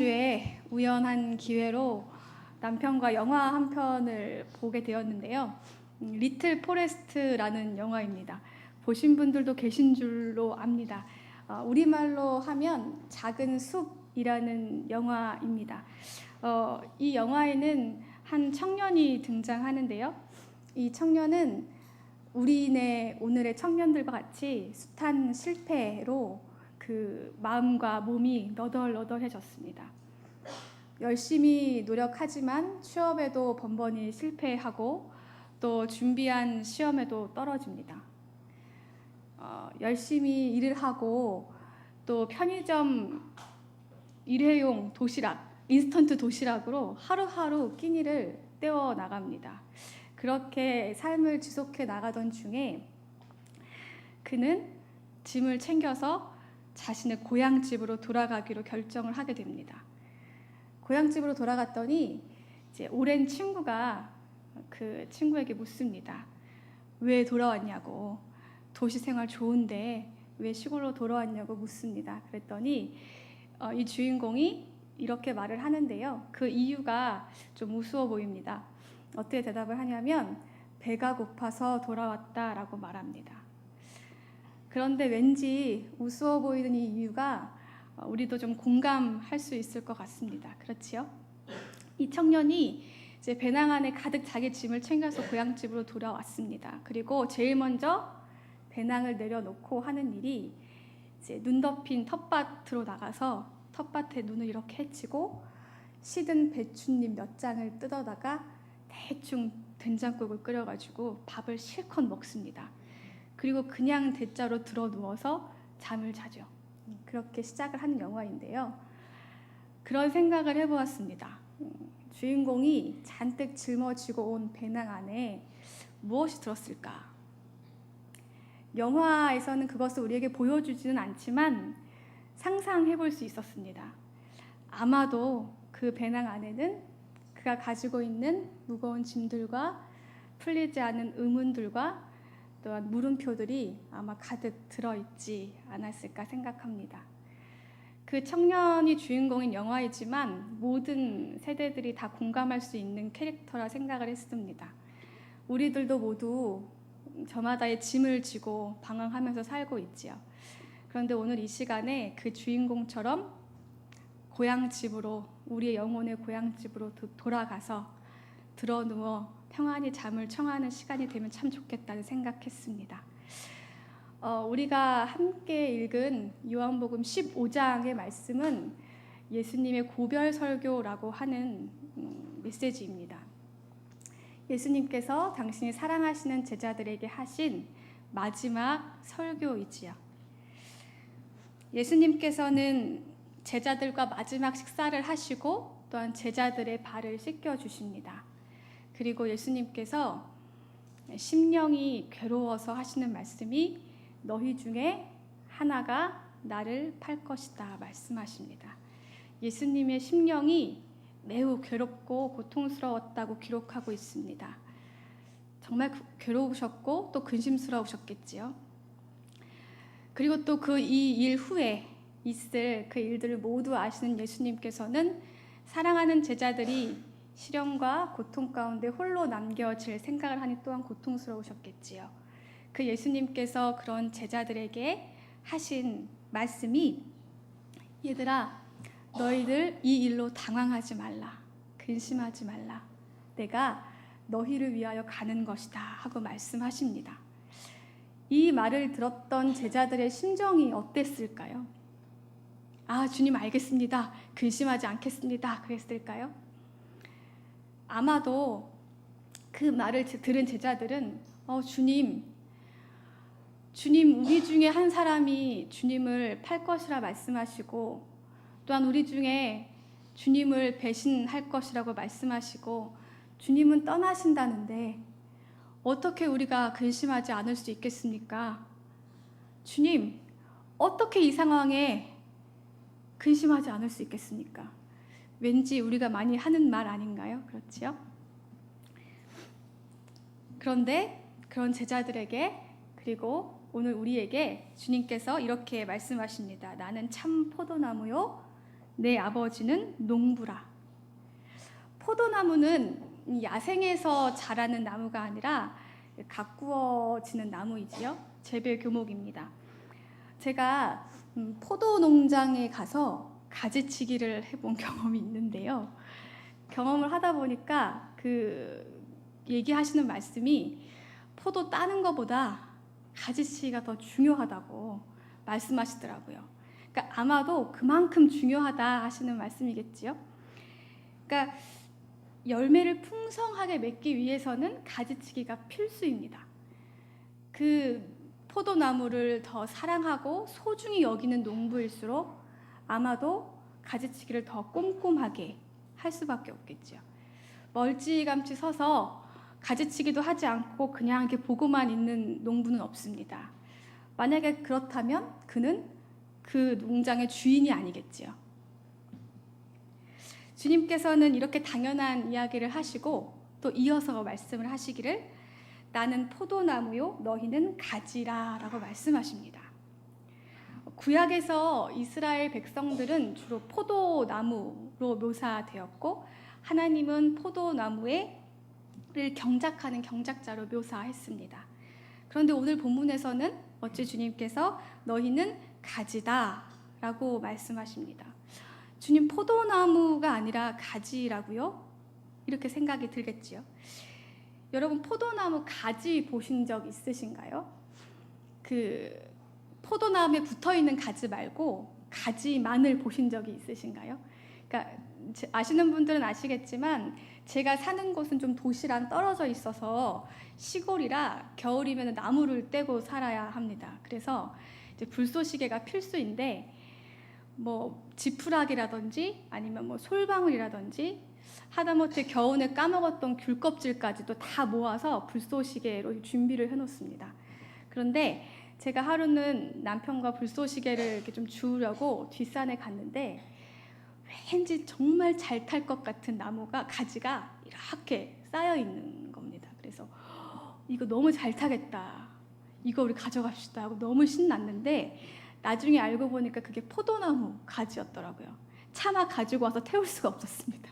지난주에 우연한 기회로 남편과 영화 한 편을 보게 되었는데요. 음, 리틀 포레스트라는 영화입니다. 보신 분들도 계신 줄로 압니다. 어, 우리말로 하면 작은 숲이라는 영화입니다. 어, 이 영화에는 한 청년이 등장하는데요. 이 청년은 우리네 오늘의 청년들과 같이 숱한 실패로 그 마음과 몸이 너덜너덜해졌습니다. 열심히 노력하지만 취업에도 번번이 실패하고 또 준비한 시험에도 떨어집니다. 어, 열심히 일을 하고 또 편의점 일회용 도시락, 인스턴트 도시락으로 하루하루 끼니를 때워 나갑니다. 그렇게 삶을 지속해 나가던 중에 그는 짐을 챙겨서 자신의 고향 집으로 돌아가기로 결정을 하게 됩니다. 고향집으로 돌아갔더니 이제 오랜 친구가 그 친구에게 묻습니다. 왜 돌아왔냐고. 도시 생활 좋은데 왜 시골로 돌아왔냐고 묻습니다. 그랬더니 어, 이 주인공이 이렇게 말을 하는데요. 그 이유가 좀 우스워 보입니다. 어떻게 대답을 하냐면 배가 고파서 돌아왔다라고 말합니다. 그런데 왠지 우스워 보이는 이 이유가 어, 우리도 좀 공감할 수 있을 것 같습니다. 그렇지요? 이 청년이 이제 배낭 안에 가득 자기 짐을 챙겨서 고향집으로 돌아왔습니다. 그리고 제일 먼저 배낭을 내려놓고 하는 일이 이제 눈 덮인 텃밭으로 나가서 텃밭에 눈을 이렇게 헤치고 시든 배춧잎 몇 장을 뜯어다가 대충 된장국을 끓여가지고 밥을 실컷 먹습니다. 그리고 그냥 대자로 들어 누워서 잠을 자죠. 그렇게 시작을 하는 영화인데요. 그런 생각을 해보았습니다. 음, 주인공이 잔뜩 짊어지고 온 배낭 안에 무엇이 들었을까? 영화에서는 그것을 우리에게 보여주지는 않지만 상상해 볼 수 있었습니다. 아마도 그 배낭 안에는 그가 가지고 있는 무거운 짐들과 풀리지 않은 의문들과 또한 물음표들이 아마 가득 들어있지 않았을까 생각합니다. 그 청년이 주인공인 영화이지만 모든 세대들이 다 공감할 수 있는 캐릭터라 생각을 했습니다. 우리들도 모두 저마다의 짐을 지고 방황하면서 살고 있지요. 그런데 오늘 이 시간에 그 주인공처럼 고향 집으로 우리의 영혼의 고향 집으로 도- 돌아가서 들어 누워 평안히 잠을 청하는 시간이 되면 참 좋겠다는 생각했습니다. 어, 우리가 함께 읽은 요한복음 15장의 말씀은 예수님의 고별 설교라고 하는 음, 메시지입니다. 예수님께서 당신이 사랑하시는 제자들에게 하신 마지막 설교이지요. 예수님께서는 제자들과 마지막 식사를 하시고 또한 제자들의 발을 씻겨 주십니다. 그리고 예수님께서 심령이 괴로워서 하시는 말씀이 너희 중에 하나가 나를 팔 것이다 말씀하십니다. 예수님의 심령이 매우 괴롭고 고통스러웠다고 기록하고 있습니다. 정말 그- 괴로우셨고 또 근심스러우셨겠지요. 그리고 또 그 이 일 후에 있을 그 일들을 모두 아시는 예수님께서는 사랑하는 제자들이 시련과 고통 가운데 홀로 남겨질 생각을 하니 또한 고통스러우셨겠지요. 그 예수님께서 그런 제자들에게 하신 말씀이 얘들아 너희들 이 일로 당황하지 말라 근심하지 말라 내가 너희를 위하여 가는 것이다 하고 말씀하십니다. 이 말을 들었던 제자들의 심정이 어땠을까요? 아, 주님 알겠습니다. 근심하지 않겠습니다. 그랬을까요? 아마도 그 말을 제- 들은 제자들은 어, 주님, 주님 우리 중에 한 사람이 주님을 팔 것이라 말씀하시고 또한 우리 중에 주님을 배신할 것이라고 말씀하시고 주님은 떠나신다는데 어떻게 우리가 근심하지 않을 수 있겠습니까? 주님, 어떻게 이 상황에 근심하지 않을 수 있겠습니까? 왠지 우리가 많이 하는 말 아닌가요? 그렇지요? 그런데 그런 제자들에게 그리고 오늘 우리에게 주님께서 이렇게 말씀하십니다. 나는 참 포도나무요 내 아버지는 농부라. 포도나무는 이 야생에서 자라는 나무가 아니라 가꾸어지는 나무이지요. 재배 교목입니다. 제가 음, 포도 농장에 가서 가지치기를 해본 경험이 있는데요. 경험을 하다 보니까 그 얘기하시는 말씀이 포도 따는 것보다 가지치기가 더 중요하다고 말씀하시더라고요. 그러니까 아마도 그만큼 중요하다 하시는 말씀이겠지요. 그러니까 열매를 풍성하게 맺기 위해서는 가지치기가 필수입니다. 그 포도나무를 더 사랑하고 소중히 여기는 농부일수록 아마도 가지치기를 더 꼼꼼하게 할 수밖에 없겠죠. 멀찌감치 서서 가지치기도 하지 않고 그냥 이렇게 보고만 있는 농부는 없습니다. 만약에 그렇다면 그는 그 농장의 주인이 아니겠지요. 주님께서는 이렇게 당연한 이야기를 하시고 또 이어서 말씀을 하시기를 나는 포도나무요 너희는 가지라라고 말씀하십니다. 구약에서 이스라엘 백성들은 주로 포도나무로 묘사되었고 하나님은 포도나무를 경작하는 경작자로 묘사했습니다. 그런데 오늘 본문에서는 어찌 주님께서 너희는 가지다 라고 말씀하십니다. 주님 포도나무가 아니라 가지라고요? 이렇게 생각이 들겠지요. 여러분 포도나무 가지 보신 적 있으신가요? 그 포도나무에 붙어 있는 가지 말고 가지만을 보신 적이 있으신가요? 그러니까 아시는 분들은 아시겠지만 제가 사는 곳은 좀 도시랑 떨어져 있어서 시골이라 겨울이면 나무를 떼고 살아야 합니다. 그래서 이제 불쏘시개가 필수인데 뭐 지푸라기라든지 아니면 뭐 솔방울이라든지 하다못해 겨우내 까먹었던 귤 껍질까지도 다 모아서 불쏘시개로 준비를 해놓습니다. 그런데 제가 하루는 남편과 불쏘시개를 이렇게 좀 주우려고 뒷산에 갔는데 왠지 정말 잘 탈 것 같은 나무가 가지가 이렇게 쌓여 있는 겁니다. 그래서 이거 너무 잘 타겠다. 이거 우리 가져갑시다 하고 너무 신났는데 나중에 알고 보니까 그게 포도나무 가지였더라고요. 차마 가지고 와서 태울 수가 없었습니다.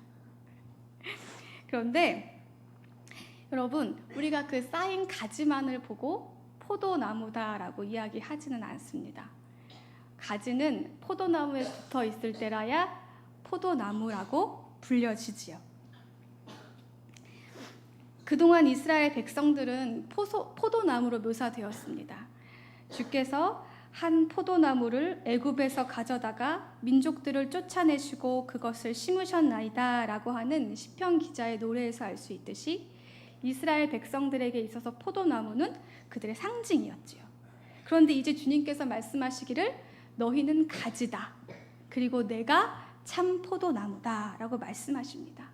그런데 여러분, 우리가 그 쌓인 가지만을 보고 포도나무다라고 이야기하지는 않습니다. 가지는 포도나무에 붙어 있을 때라야 포도나무라고 불려지지요. 그동안 이스라엘 백성들은 포소, 포도나무로 묘사되었습니다. 주께서 한 포도나무를 애굽에서 가져다가 민족들을 쫓아내시고 그것을 심으셨나이다라고 하는 시편 기자의 노래에서 알 수 있듯이 이스라엘 백성들에게 있어서 포도나무는 그들의 상징이었지요. 그런데 이제 주님께서 말씀하시기를 너희는 가지다. 그리고 내가 참 포도나무다라고 말씀하십니다.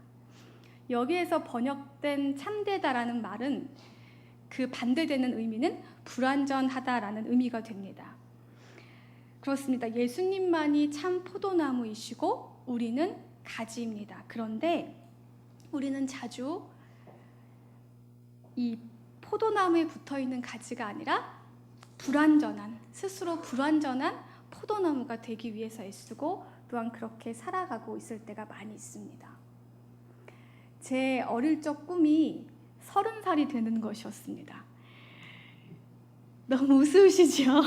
여기에서 번역된 참되다라는 말은 그 반대되는 의미는 불완전하다라는 의미가 됩니다. 그렇습니다. 예수님만이 참 포도나무이시고 우리는 가지입니다. 그런데 우리는 자주 이 포도나무에 붙어 있는 가지가 아니라 불완전한 스스로 불완전한 포도나무가 되기 위해서 애쓰고 또한 그렇게 살아가고 있을 때가 많이 있습니다. 제 어릴 적 꿈이 서른 살이 되는 것이었습니다. 너무 우스우시죠?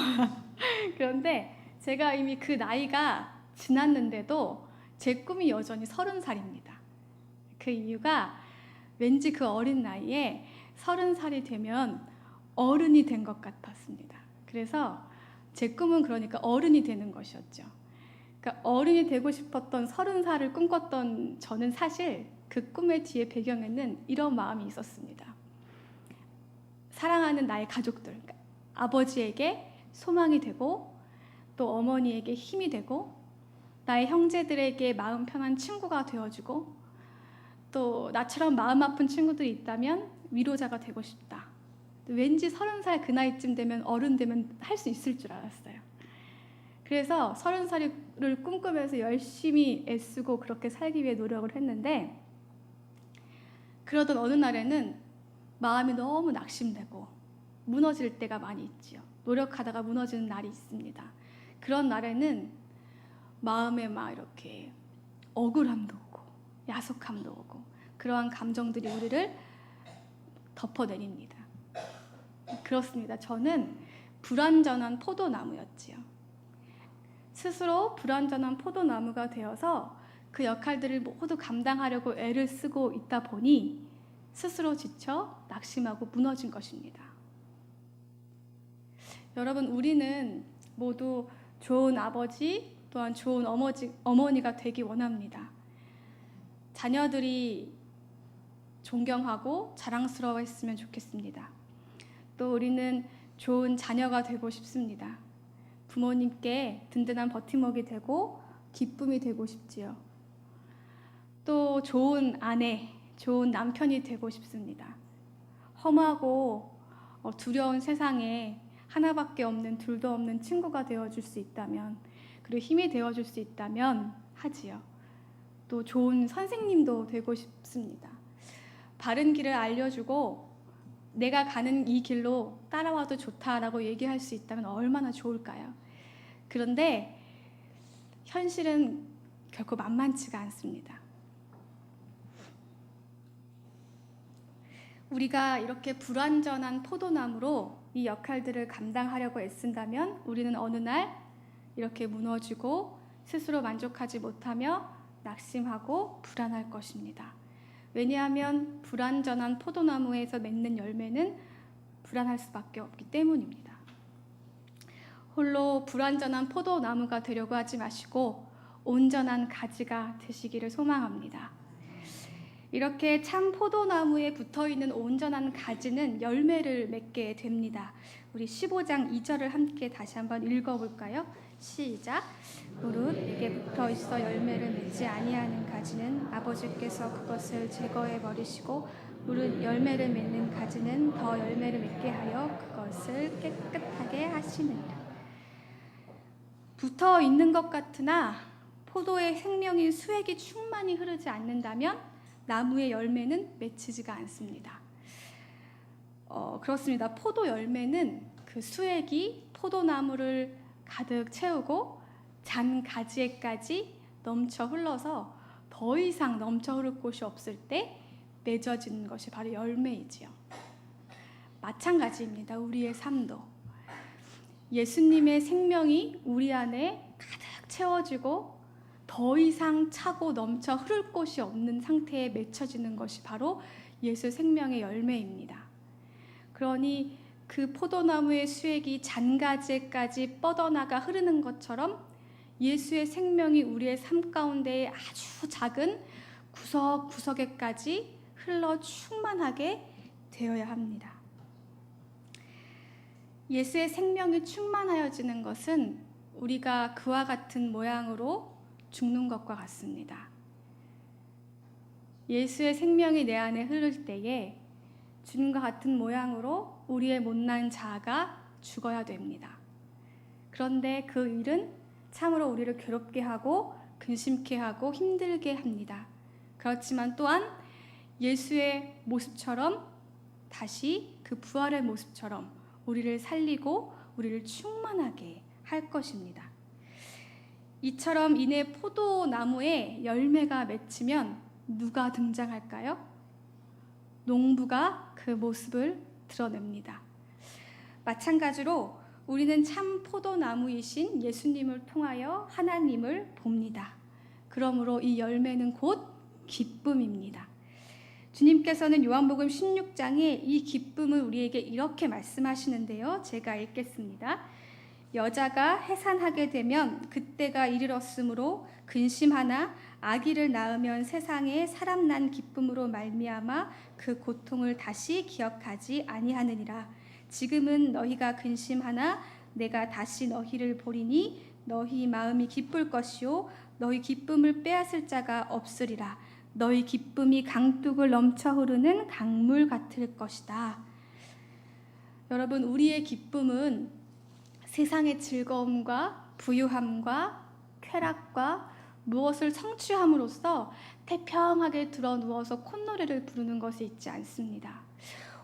그런데 제가 이미 그 나이가 지났는데도 제 꿈이 여전히 서른 살입니다. 그 이유가 왠지 그 어린 나이에 서른 살이 되면 어른이 된 것 같았습니다. 그래서 제 꿈은 그러니까 어른이 되는 것이었죠. 그러니까 어른이 되고 싶었던 서른 살을 꿈꿨던 저는 사실 그 꿈의 뒤에 배경에는 이런 마음이 있었습니다. 사랑하는 나의 가족들, 그러니까 아버지에게 소망이 되고 또 어머니에게 힘이 되고 나의 형제들에게 마음 편한 친구가 되어주고 또 나처럼 마음 아픈 친구들이 있다면 위로자가 되고 싶다. 왠지 서른 살 그 나이쯤 되면 어른 되면 할 수 있을 줄 알았어요. 그래서 서른 살을 꿈꾸면서 열심히 애쓰고 그렇게 살기 위해 노력을 했는데 그러던 어느 날에는 마음이 너무 낙심되고 무너질 때가 많이 있지요. 노력하다가 무너지는 날이 있습니다. 그런 날에는 마음에 막 이렇게 억울함도 야속함도 오고 그러한 감정들이 우리를 덮어내립니다. 그렇습니다. 저는 불완전한 포도나무였지요. 스스로 불완전한 포도나무가 되어서 그 역할들을 모두 감당하려고 애를 쓰고 있다 보니 스스로 지쳐 낙심하고 무너진 것입니다. 여러분, 우리는 모두 좋은 아버지 또한 좋은 어머지, 어머니가 되기 원합니다. 자녀들이 존경하고 자랑스러워 했으면 좋겠습니다. 또 우리는 좋은 자녀가 되고 싶습니다. 부모님께 든든한 버팀목이 되고 기쁨이 되고 싶지요. 또 좋은 아내, 좋은 남편이 되고 싶습니다. 험하고 어, 두려운 세상에 하나밖에 없는 둘도 없는 친구가 되어줄 수 있다면 그리고 힘이 되어줄 수 있다면 하지요. 또 좋은 선생님도 되고 싶습니다. 바른 길을 알려주고 내가 가는 이 길로 따라와도 좋다라고 얘기할 수 있다면 얼마나 좋을까요? 그런데 현실은 결코 만만치가 않습니다. 우리가 이렇게 불완전한 포도나무로 이 역할들을 감당하려고 애쓴다면 우리는 어느 날 이렇게 무너지고 스스로 만족하지 못하며 낙심하고 불안할 것입니다. 왜냐하면 불완전한 포도나무에서 맺는 열매는 불안할 수밖에 없기 때문입니다. 홀로 불완전한 포도나무가 되려고 하지 마시고 온전한 가지가 되시기를 소망합니다. 이렇게 참 포도나무에 붙어 있는 온전한 가지는 열매를 맺게 됩니다. 우리 15장 2절을 함께 다시 한번 읽어 볼까요? 시작. 무릇 내게 붙어 있어 열매를 맺지 아니하는 가지는 아버지께서 그것을 제거해 버리시고 무릇 열매를 맺는 가지는 더 열매를 맺게 하여 그것을 깨끗하게 하시느니라. 붙어 있는 것 같으나 포도의 생명인 수액이 충만히 흐르지 않는다면 나무의 열매는 맺히지가 않습니다. 어, 그렇습니다. 포도 열매는 그 수액이 포도나무를 가득 채우고 잔 가지에까지 넘쳐 흘러서 더 이상 넘쳐 흐를 곳이 없을 때 맺어지는 것이 바로 열매이지요. 마찬가지입니다. 우리의 삶도. 예수님의 생명이 우리 안에 가득 채워지고 더 이상 차고 넘쳐 흐를 곳이 없는 상태에 맺혀지는 것이 바로 예수 생명의 열매입니다. 그러니 그 포도나무의 수액이 잔가지까지 뻗어나가 흐르는 것처럼 예수의 생명이 우리의 삶 가운데 아주 작은 구석구석에까지 흘러 충만하게 되어야 합니다. 예수의 생명이 충만하여지는 것은 우리가 그와 같은 모양으로 죽는 것과 같습니다. 예수의 생명이 내 안에 흐를 때에 주님과 같은 모양으로 우리의 못난 자아가 죽어야 됩니다. 그런데 그 일은 참으로 우리를 괴롭게 하고 근심케 하고 힘들게 합니다. 그렇지만 또한 예수의 모습처럼 다시 그 부활의 모습처럼 우리를 살리고 우리를 충만하게 할 것입니다. 이처럼 이내 포도나무에 열매가 맺히면 누가 등장할까요? 농부가 그 모습을 드러냅니다. 마찬가지로 우리는 참 포도나무이신 예수님을 통하여 하나님을 봅니다. 그러므로 이 열매는 곧 기쁨입니다. 주님께서는 요한복음 16장에 이 기쁨을 우리에게 이렇게 말씀하시는데요. 제가 읽겠습니다. 여자가 해산하게 되면 그때가 이르렀으므로 근심하나 아기를 낳으면 세상에 사람 난 기쁨으로 말미암아 그 고통을 다시 기억하지 아니하느니라. 지금은 너희가 근심하나 내가 다시 너희를 보리니 너희 마음이 기쁠 것이요 너희 기쁨을 빼앗을 자가 없으리라. 너희 기쁨이 강둑을 넘쳐 흐르는 강물 같을 것이다. 여러분, 우리의 기쁨은 세상의 즐거움과 부유함과 쾌락과 무엇을 성취함으로써 태평하게 들어 누워서 콧노래를 부르는 것이 있지 않습니다.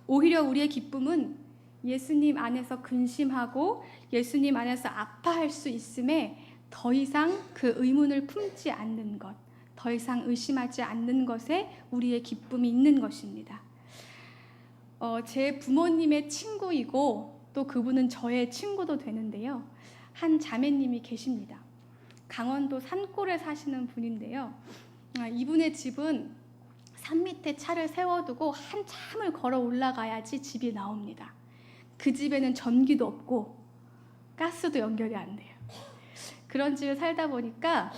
오히려 우리의 기쁨은 예수님 안에서 근심하고 예수님 안에서 아파할 수 있음에 더 이상 그 의문을 품지 않는 것, 더 이상 의심하지 않는 것에 우리의 기쁨이 있는 것입니다. 어, 제 부모님의 친구이고 또 그분은 저의 친구도 되는데요. 한 자매님이 계십니다. 강원도 산골에 사시는 분인데요. 아, 이분의 집은 산 밑에 차를 세워두고 한참을 걸어 올라가야지 집이 나옵니다. 그 집에는 전기도 없고 가스도 연결이 안 돼요. 그런 집에 살다 보니까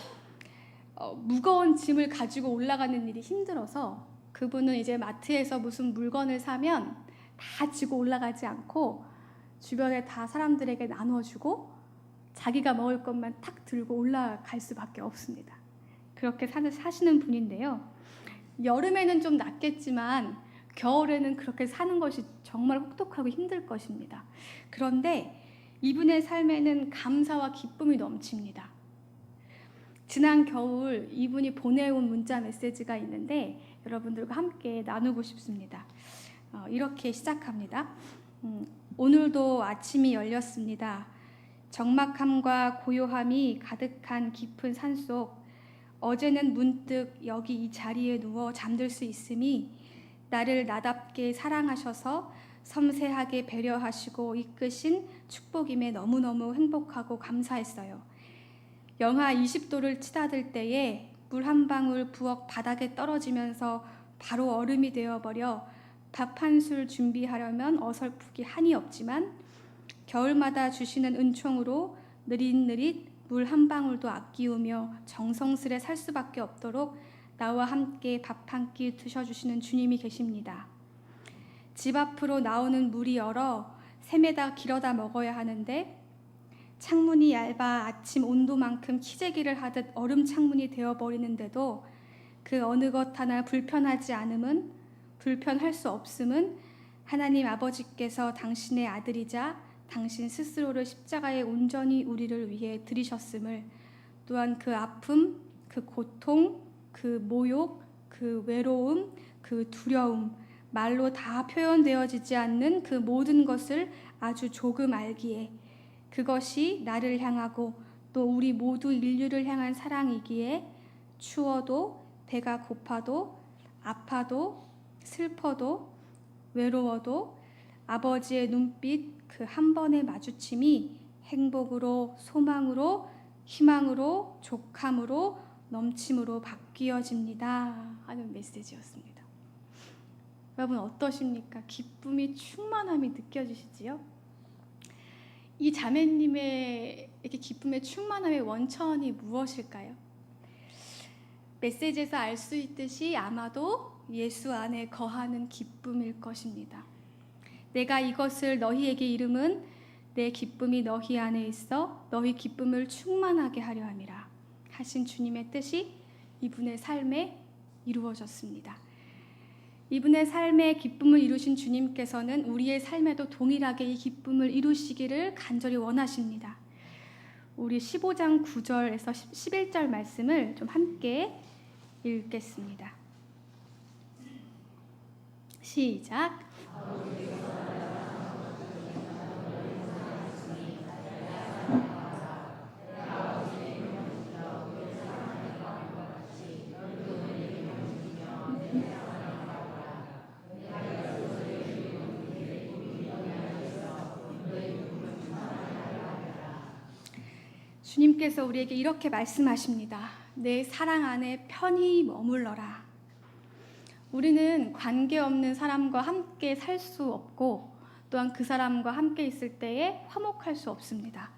어, 무거운 짐을 가지고 올라가는 일이 힘들어서 그분은 이제 마트에서 무슨 물건을 사면 다 지고 올라가지 않고 주변에 다 사람들에게 나눠주고 자기가 먹을 것만 탁 들고 올라갈 수밖에 없습니다. 그렇게 사시는 분인데요. 여름에는 좀 낫겠지만 겨울에는 그렇게 사는 것이 정말 혹독하고 힘들 것입니다. 그런데 이분의 삶에는 감사와 기쁨이 넘칩니다. 지난 겨울 이분이 보내온 문자 메시지가 있는데 여러분들과 함께 나누고 싶습니다. 어, 이렇게 시작합니다. 음, 오늘도 아침이 열렸습니다. 적막함과 고요함이 가득한 깊은 산속 어제는 문득 여기 이 자리에 누워 잠들 수 있음이 나를 나답게 사랑하셔서 섬세하게 배려하시고 이끄신 축복임에 너무너무 행복하고 감사했어요. 영하 20도를 치닫을 때에 물 한 방울 부엌 바닥에 떨어지면서 바로 얼음이 되어버려 밥 한 술 준비하려면 어설프기 한이 없지만 겨울마다 주시는 은총으로 느릿느릿 물 한 방울도 아끼우며 정성스레 살 수밖에 없도록 나와 함께 밥 한 끼 드셔주시는 주님이 계십니다. 집 앞으로 나오는 물이 얼어 샘에다 길어다 먹어야 하는데 창문이 얇아 아침 온도만큼 키재기를 하듯 얼음 창문이 되어버리는데도 그 어느 것 하나 불편하지 않음은 불편할 수 없음은 하나님 아버지께서 당신의 아들이자 당신 스스로를 십자가에 온전히 우리를 위해 들이셨음을 또한 그 아픔, 그 고통, 그 모욕, 그 외로움, 그 두려움, 말로 다 표현되어지지 않는 그 모든 것을 아주 조금 알기에 그것이 나를 향하고 또 우리 모두 인류를 향한 사랑이기에 추워도 배가 고파도 아파도 슬퍼도 외로워도 아버지의 눈빛 그 한 번의 마주침이 행복으로 소망으로 희망으로 족함으로 넘침으로 바뀌어집니다 하는 메시지였습니다. 여러분 어떠십니까? 기쁨이 충만함이 느껴지시지요? 이 자매님의 이렇게 기쁨의 충만함의 원천이 무엇일까요? 메시지에서 알 수 있듯이 아마도 예수 안에 거하는 기쁨일 것입니다. 내가 이것을 너희에게 이름은 내 기쁨이 너희 안에 있어 너희 기쁨을 충만하게 하려 함이라 하신 주님의 뜻이 이분의 삶에 이루어졌습니다. 이분의 삶의 기쁨을 이루신 주님께서는 우리의 삶에도 동일하게 이 기쁨을 이루시기를 간절히 원하십니다. 우리 15장 9절에서 11절 말씀을 좀 함께 읽겠습니다. 시작. 주님께서 우리에게 이렇게 말씀하십니다. 내 사랑 안에 편히 머물러라. 우리는 관계 없는 사람과 함께 살 수 없고 또한 그 사람과 함께 있을 때에 화목할 수 없습니다.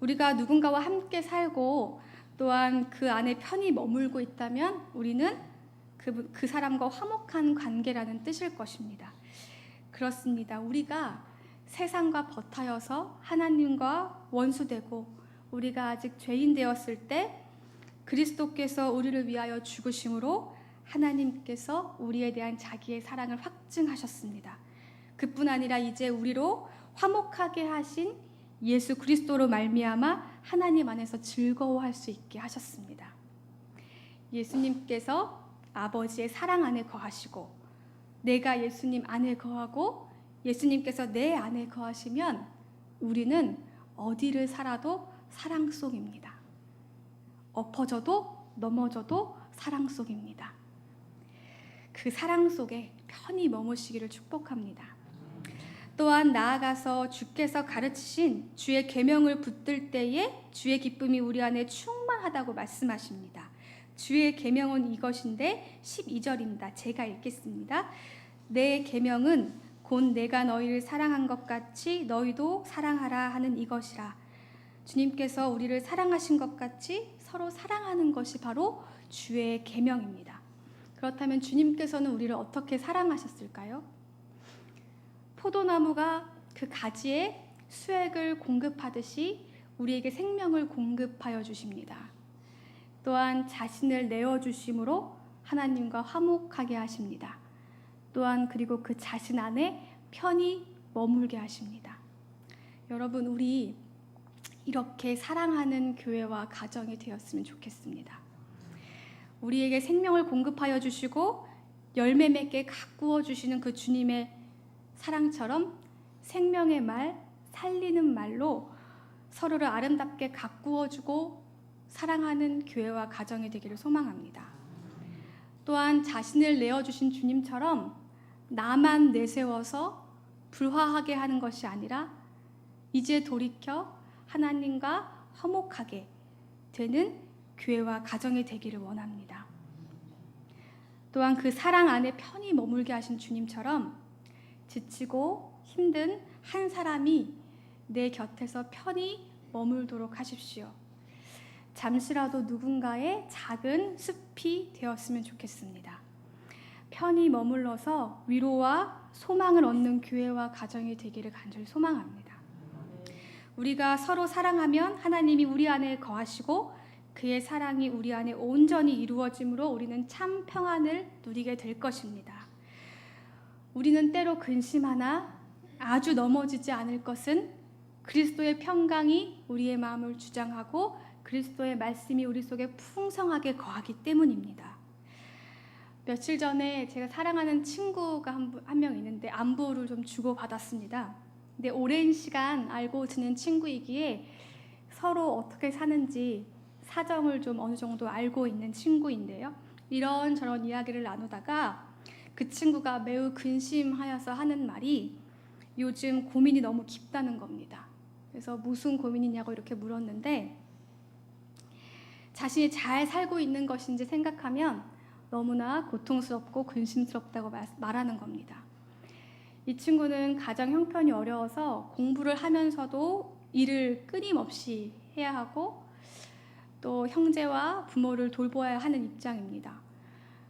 우리가 누군가와 함께 살고 또한 그 안에 편히 머물고 있다면 우리는 그, 그 사람과 화목한 관계라는 뜻일 것입니다. 그렇습니다. 우리가 세상과 버타여서 하나님과 원수되고 우리가 아직 죄인 되었을 때 그리스도께서 우리를 위하여 죽으심으로 하나님께서 우리에 대한 자기의 사랑을 확증하셨습니다. 그뿐 아니라 이제 우리로 화목하게 하신 예수 그리스도로 말미암아 하나님 안에서 즐거워할 수 있게 하셨습니다. 예수님께서 아버지의 사랑 안에 거하시고 내가 예수님 안에 거하고 예수님께서 내 안에 거하시면 우리는 어디를 살아도 사랑 속입니다. 엎어져도 넘어져도 사랑 속입니다. 그 사랑 속에 편히 머무시기를 축복합니다. 또한 나아가서 주께서 가르치신 주의 계명을 붙들 때에 주의 기쁨이 우리 안에 충만하다고 말씀하십니다. 주의 계명은 이것인데 12절입니다. 제가 읽겠습니다. 내 계명은 곧 내가 너희를 사랑한 것 같이 너희도 사랑하라 하는 이것이라. 주님께서 우리를 사랑하신 것 같이 서로 사랑하는 것이 바로 주의 계명입니다. 그렇다면 주님께서는 우리를 어떻게 사랑하셨을까요? 포도나무가 그 가지에 수액을 공급하듯이 우리에게 생명을 공급하여 주십니다. 또한 자신을 내어 주심으로 하나님과 화목하게 하십니다. 또한 그리고 그 자신 안에 편히 머물게 하십니다. 여러분 우리 이렇게 사랑하는 교회와 가정이 되었으면 좋겠습니다. 우리에게 생명을 공급하여 주시고 열매 맺게 가꾸어 주시는 그 주님의 사랑처럼 생명의 말, 살리는 말로 서로를 아름답게 가꾸어 주고 사랑하는 교회와 가정이 되기를 소망합니다. 또한 자신을 내어 주신 주님처럼 나만 내세워서 불화하게 하는 것이 아니라 이제 돌이켜 하나님과 화목하게 되는 교회와 가정이 되기를 원합니다. 또한 그 사랑 안에 편히 머물게 하신 주님처럼 지치고 힘든 한 사람이 내 곁에서 편히 머물도록 하십시오. 잠시라도 누군가의 작은 숲이 되었으면 좋겠습니다. 편히 머물러서 위로와 소망을 얻는 교회와 가정이 되기를 간절히 소망합니다. 우리가 서로 사랑하면 하나님이 우리 안에 거하시고 그의 사랑이 우리 안에 온전히 이루어짐으로 우리는 참 평안을 누리게 될 것입니다. 우리는 때로 근심하나 아주 넘어지지 않을 것은 그리스도의 평강이 우리의 마음을 주장하고 그리스도의 말씀이 우리 속에 풍성하게 거하기 때문입니다. 며칠 전에 제가 사랑하는 친구가 한 명 있는데 안부를 좀 주고 받았습니다. 근데 오랜 시간 알고 지낸 친구이기에 서로 어떻게 사는지 사정을 좀 어느 정도 알고 있는 친구인데요. 이런 저런 이야기를 나누다가 그 친구가 매우 근심하여서 하는 말이 요즘 고민이 너무 깊다는 겁니다. 그래서 무슨 고민이냐고 이렇게 물었는데 자신이 잘 살고 있는 것인지 생각하면 너무나 고통스럽고 근심스럽다고 말하는 겁니다. 이 친구는 가정 형편이 어려워서 공부를 하면서도 일을 끊임없이 해야 하고 또 형제와 부모를 돌보아야 하는 입장입니다.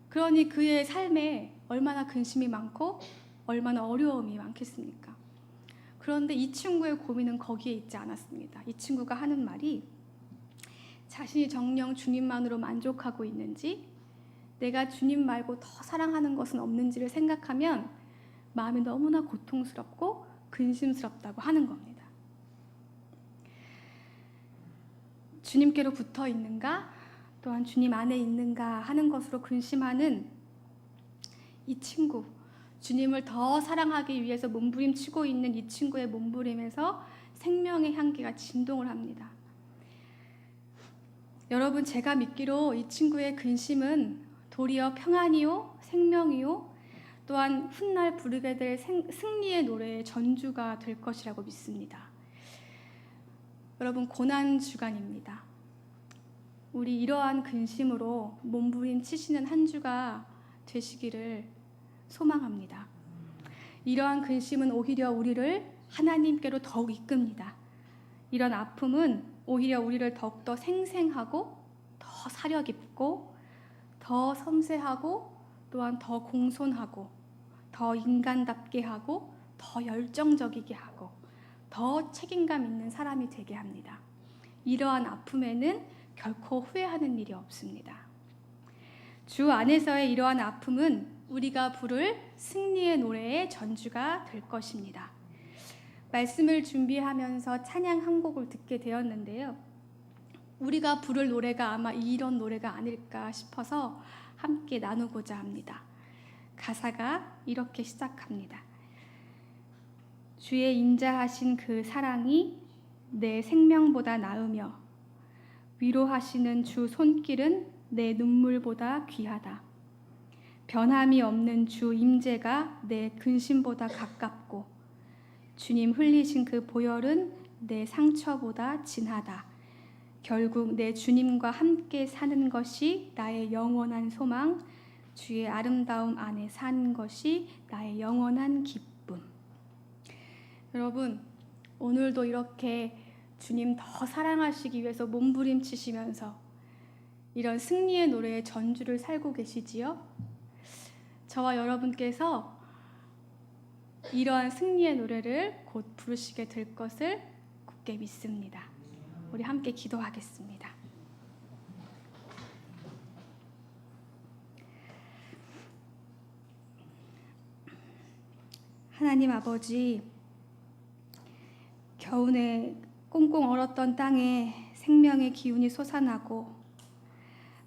그러니 그의 삶에 얼마나 근심이 많고 얼마나 어려움이 많겠습니까? 그런데 이 친구의 고민은 거기에 있지 않았습니다. 이 친구가 하는 말이 자신이 정령 주님만으로 만족하고 있는지, 내가 주님 말고 더 사랑하는 것은 없는지를 생각하면 마음이 너무나 고통스럽고 근심스럽다고 하는 겁니다. 주님께로 붙어 있는가, 또한 주님 안에 있는가 하는 것으로 근심하는 이 친구, 주님을 더 사랑하기 위해서 몸부림치고 있는 이 친구의 몸부림에서 생명의 향기가 진동을 합니다. 여러분, 제가 믿기로 이 친구의 근심은 도리어 평안이요, 생명이요, 또한 훗날 부르게 될 생, 승리의 노래의 전주가 될 것이라고 믿습니다. 여러분, 고난 주간입니다. 우리 이러한 근심으로 몸부림 치시는 한 주가 되시기를 소망합니다. 이러한 근심은 오히려 우리를 하나님께로 더욱 이끕니다. 이런 아픔은 오히려 우리를 더욱더 생생하고 더 사려 깊고 더 섬세하고 또한 더 공손하고 더 인간답게 하고 더 열정적이게 하고 더 책임감 있는 사람이 되게 합니다. 이러한 아픔에는 결코 후회하는 일이 없습니다. 주 안에서의 이러한 아픔은 우리가 부를 승리의 노래의 전주가 될 것입니다. 말씀을 준비하면서 찬양 한 곡을 듣게 되었는데요. 우리가 부를 노래가 아마 이런 노래가 아닐까 싶어서 함께 나누고자 합니다. 가사가 이렇게 시작합니다. 주의 인자하신 그 사랑이 내 생명보다 나으며 위로하시는 주 손길은 내 눈물보다 귀하다. 변함이 없는 주 임재가 내 근심보다 가깝고 주님 흘리신 그 보혈은 내 상처보다 진하다. 결국 내 주님과 함께 사는 것이 나의 영원한 소망, 주의 아름다움 안에 사는 것이 나의 영원한 기쁨. 여러분, 오늘도 이렇게 주님 더 사랑하시기 위해서 몸부림치시면서 이런 승리의 노래의 전주를 살고 계시지요? 저와 여러분께서 이러한 승리의 노래를 곧 부르시게 될 것을 굳게 믿습니다. 우리 함께 기도하겠습니다. 하나님 아버지, 겨우내 꽁꽁 얼었던 땅에 생명의 기운이 솟아나고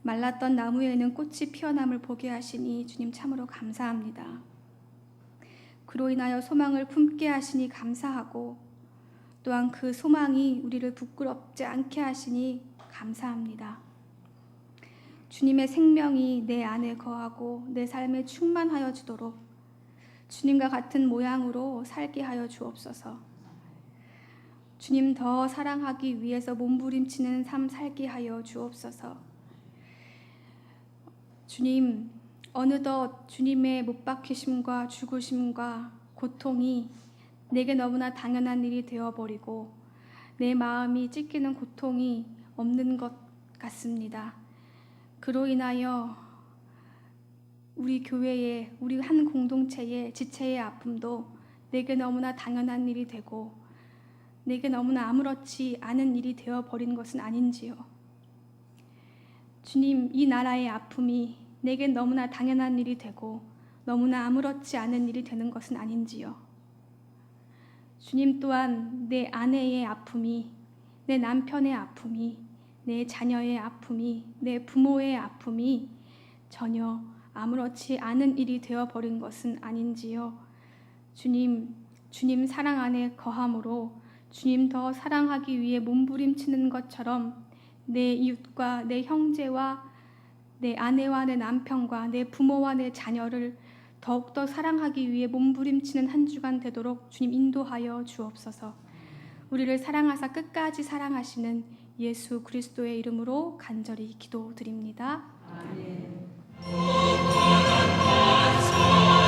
말랐던 나무에는 꽃이 피어남을 보게 하시니 주님 참으로 감사합니다. 그로 인하여 소망을 품게 하시니 감사하고 또한 그 소망이 우리를 부끄럽지 않게 하시니 감사합니다. 주님의 생명이 내 안에 거하고 내 삶에 충만하여 주도록 주님과 같은 모양으로 살게 하여 주옵소서. 주님 더 사랑하기 위해서 몸부림치는 삶 살게 하여 주옵소서. 주님, 어느덧 주님의 못 박히심과 죽으심과 고통이 내게 너무나 당연한 일이 되어 버리고 내 마음이 찢기는 고통이 없는 것 같습니다. 그로 인하여 우리 교회의 우리 한 공동체의 지체의 아픔도 내게 너무나 당연한 일이 되고 내게 너무나 아무렇지 않은 일이 되어 버린 것은 아닌지요. 주님, 이 나라의 아픔이 내게 너무나 당연한 일이 되고 너무나 아무렇지 않은 일이 되는 것은 아닌지요. 주님 또한 내 아내의 아픔이, 내 남편의 아픔이, 내 자녀의 아픔이, 내 부모의 아픔이 전혀 아무렇지 않은 일이 되어 버린 것은 아닌지요. 주님, 주님 사랑 안에 거함으로 주님 더 사랑하기 위해 몸부림치는 것처럼 내 이웃과 내 형제와 내 아내와 내 남편과 내 부모와 내 자녀를 더욱더 사랑하기 위해 몸부림치는 한 주간 되도록 주님 인도하여 주옵소서. 우리를 사랑하사 끝까지 사랑하시는 예수 그리스도의 이름으로 간절히 기도드립니다. 아멘. Oh, God,